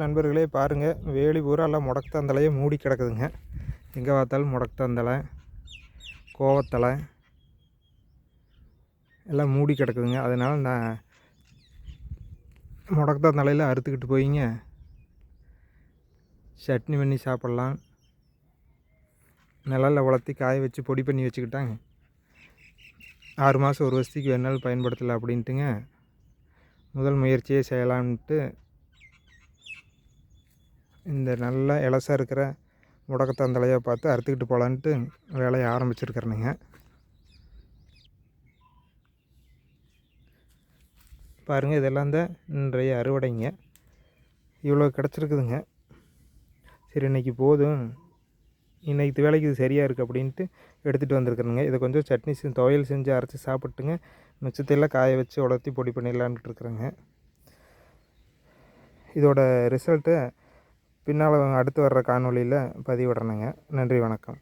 நண்பர்களே பாருங்கள் வேலி பூரா எல்லாம் முடக்கத்தந்தலையே மூடி கிடக்குதுங்க. எங்கே பார்த்தாலும் முடக்கத்தந்தலை கோவத்தலை எல்லாம் மூடி கிடக்குதுங்க. அதனால் நான் முடக்கத்தந்தலையில் அறுத்துக்கிட்டு போயிங்க. சட்னி பண்ணி சாப்பிட்லாம். நிழலில் வளர்த்தி காய வச்சு பொடி பண்ணி வச்சுக்கிட்டாங்க. ஆறு மாதம் ஒரு வருஷத்துக்கு வேணாலும் பயன்படுத்தலை அப்படின்ட்டுங்க. முதல் முயற்சியே செய்யலான்ட்டு இந்த நல்ல இலசா இருக்கிற முடக்கத்தந்தலையை பார்த்து அறுத்துக்கிட்டு போகலான்ட்டு வேலையை ஆரம்பிச்சிருக்கிறேனுங்க பாருங்கள் இதெல்லாம் தான் இன்றைய அறுவடைங்க. இவ்வளோ கிடச்சிருக்குதுங்க. சரி இன்னைக்கு போதும். இன்னைக்கு வேலைக்கு இது சரியாக இருக்குது அப்படின்ட்டு எடுத்துகிட்டு வந்திருக்கிறேங்க இதை கொஞ்சம் சட்னி செஞ்சு துவையல் செஞ்சு அரைச்சி சாப்பிட்டுங்க. மிச்சத்தையெல்லாம் காய வச்சு உலர்த்தி பொடி பண்ணிடலான்ட்டு இருக்கிறேங்க. இதோட ரிசல்ட்டை பின்னால் அடுத்து வர்ற காணொளியில் பதிவிடுறேனுங்க. நன்றி வணக்கம்.